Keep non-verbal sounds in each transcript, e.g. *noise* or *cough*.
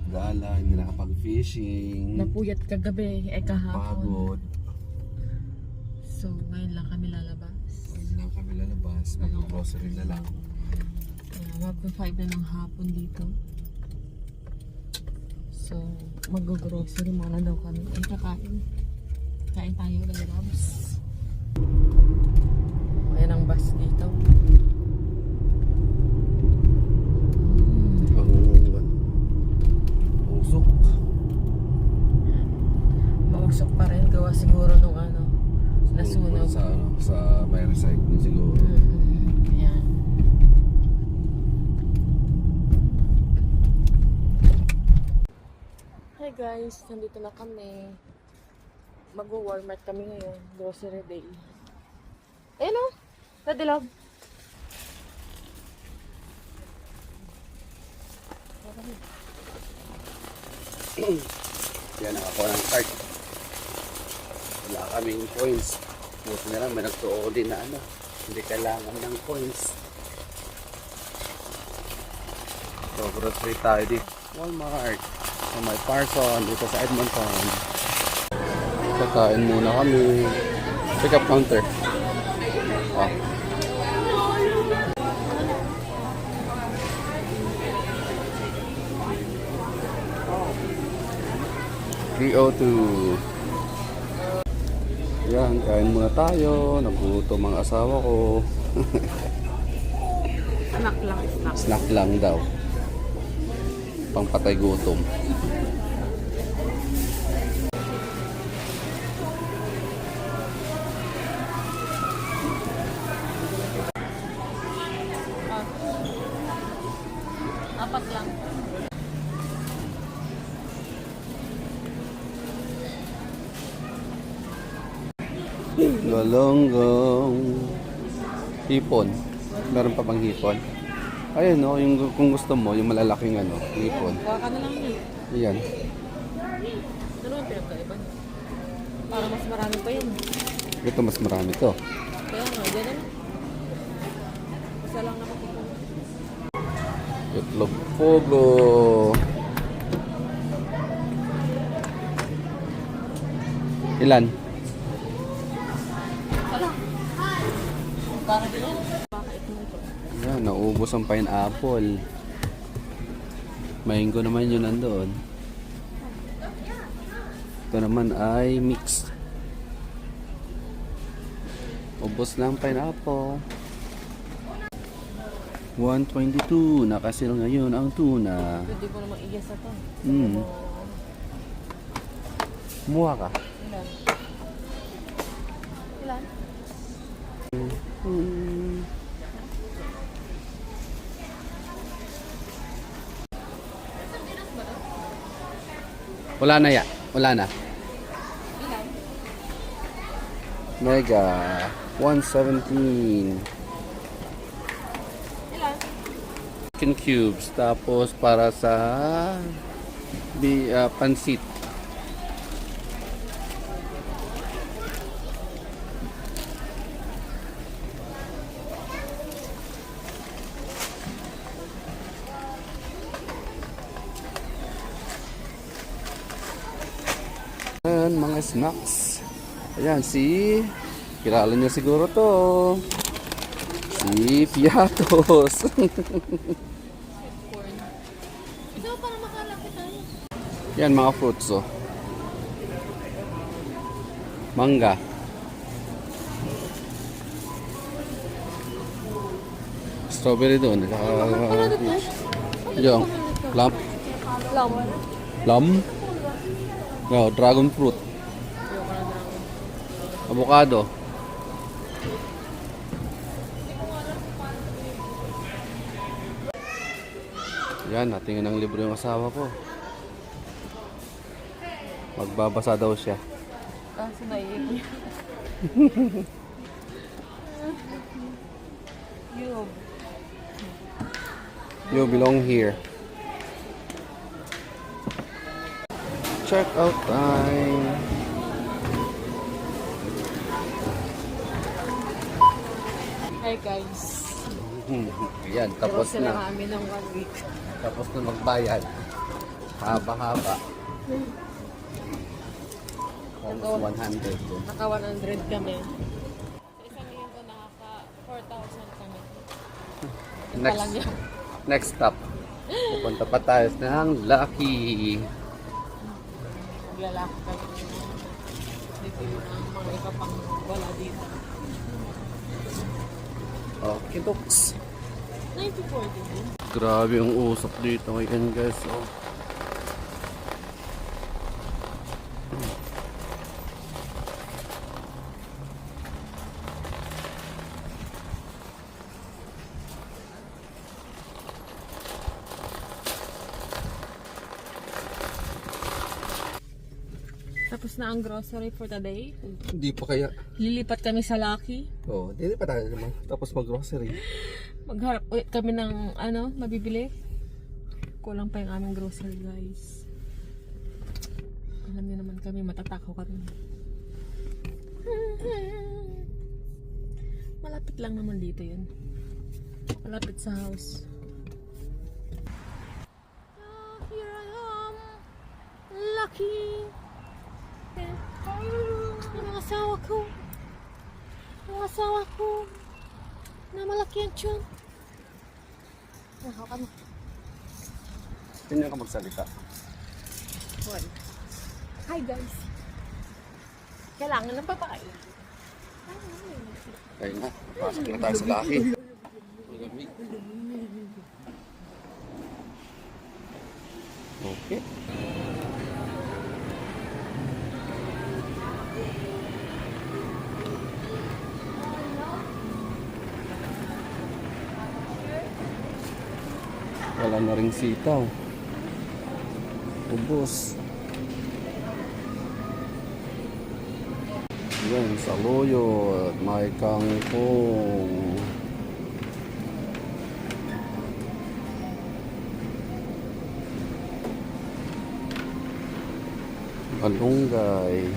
nakapagala, hindi nakapag-fishing. Napuyat kagabi, eh kahapon. Pagod. So, ngayon lang kami lalabas. Ngayon lang kami lalabas. Mag-grocery na lang. Kaya magpa-5 na ng hapon dito. So, mag-grocery muna daw kami. Ay, kakain. Kain tayo, lalabas. Ayan ang bus dito. Hmm. Ang usok. Mausok pa rin. Gawa siguro nung ano, nasunog. Sa, ano, sa may recycling siguro. Mm, Ayan. Hi guys, nandito na kami. Mag-walmart kami ngayon. Grocery day. Ayun o, sa dilaw. Yan ako ng cart. Wala kaming coins. Buti na lang, may nagtuo din na ano. Hindi kailangan ng coins. So, grocery tayo dito. Walmart. Sa may Parson, dito sa Edmonton. Kakain muna kami. Pick up counter. Ah. Three oh two. Yan, kain muna tayo. Nagutom ang asawa ko. Anak lang, snack. Snack lang daw. Pangpatay gutom. Galonggong. Hipon. Meron pa bang hipon? Ayun no, yung kung gusto mo, yung malalaking ano, hipon. Kuha ka na lang eh. Yan. Ano ang pinagkaiba? Para mas marami pa yun. Ito mas marami to. Kaya nga, dyan na. Isa lang kukuha. Itlog pogo. Ilan? Para din yan. Baka ito ito. Yan, naubos ang pineapple. Mango naman yun nandoon. Ito naman ay mix. Ubos na ang pineapple. 122. Nakasil ngayon ang tuna. Pwede ko naman iya sa to. Mm. Kumuha ka. Ilan? Ilan? Wala na ya. Wala na. Mega 117 Ilan? chicken cubes tapos para sa bi ah, pansit. Ayan, mga snacks. Ayan, si... Kilala niyo siguro to. Si Piatos. Yan, mga fruits, oh. Mangga. Strawberry doon. Uh, yung plum. Lam. Plum. No, dragon fruit. Avocado. Yan, natingin ng libro yung asawa ko. Magbabasa daw siya. Kaso naiiyak niya. You belong here. Check out time. Hi guys. *laughs* Hmm, Yan, tapos na. kami ng one week. Tapos na magbayad. Haba-haba. Almost 100 din. Naka 100 kami. Sa isang linggo nakaka 4,000 kami. Next. Next stop. *laughs* Pupunta pa tayo ng Lucky. Maglalaki kami. Dito yung mga iba pang wala dito. Okay, Docs. 94 din. Grabe yung usap dito ngayon guys. Oh. Tapos na ang grocery for today. Hindi pa kaya. Lilipat kami sa Lucky. Oh, hindi pa tayo naman. Tapos mag-grocery. Magharap ulit kami ng ano, mabibili. Kulang pa yung aming grocery guys. Alam niyo naman kami, matatakaw kami. Malapit lang naman dito yun. Malapit sa house. Ah, here I am. Lucky. Asawa ko. Ang asawa ko na malaki ang tiyan. Nakaw ka na. Ganyan ka magsalita. One. Hi guys. Kailangan ng babae. Ayun na. Pasok na tayo sa. Malamig. Okay. Wala na rin sitaw. Ubus. Yan, saluyot, may kangkong. Malunggay.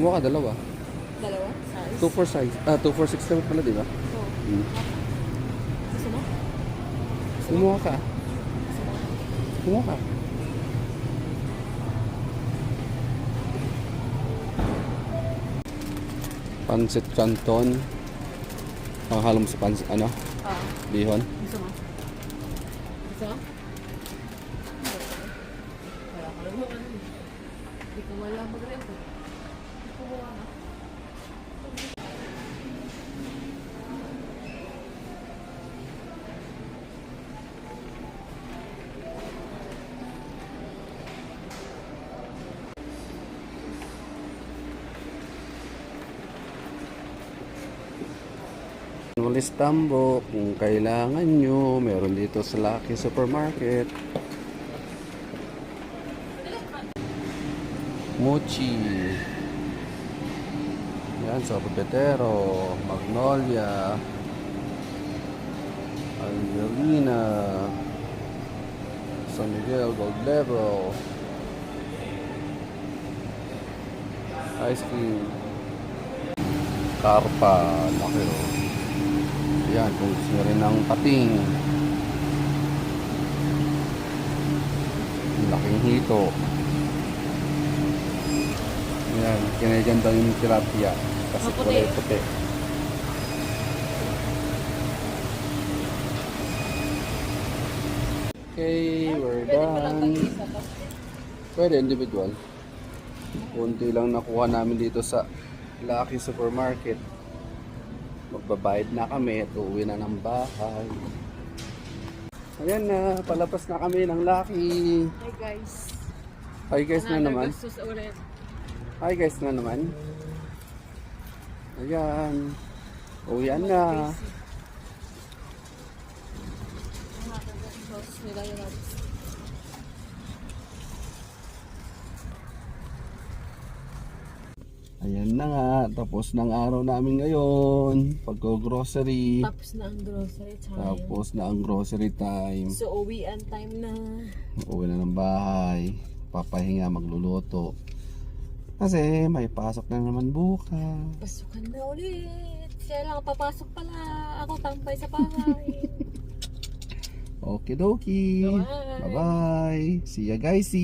Kumuha ka dalawa. Dalawa? Size? 2 for size. Ah, 2 for 6 naman pala, di ba? Oo. Hmm. Gusto mo? Kumuha ka. Kumuha ka. Pansit canton. Panghalo mo sa pansit, ano? Ah. Bihon. Gusto mo? Gusto mo? Wala ka lang. Hindi ko wala mag-rent. Walis tambo, kung kailangan nyo, meron dito sa Lucky Supermarket. Mochi. Yan, sa Pepetero, Magnolia, Angelina, San Miguel, Gold Level, ice cream, Carpa, laki oh. Yan, kung gusto nyo rin ng pating. Laking hito. Yan, kinaganda yung tilapia. Kasi kulay puti. Okay, we're done. Pwede, individual. Kunti lang nakuha namin dito sa Lucky Supermarket. Magbabayad na kami at uuwi na ng bahay. Ayan na, palabas na kami ng Lucky. Hi guys. Hi guys na naman. Hi guys na naman. Ayan. Uwian na. Ayan na nga, tapos ng araw namin ngayon. Pagko-grocery. Tapos na ang grocery time. Tapos na ang grocery time. So, uwian time na. Uwi na ng bahay. Papahinga, magluluto. Kasi may pasok na naman bukas. Pasukan na ulit. Siya lang ang papasok pala. Ako tambay sa bahay. *laughs* Okay dokie. Bye. Bye-bye. See ya guys.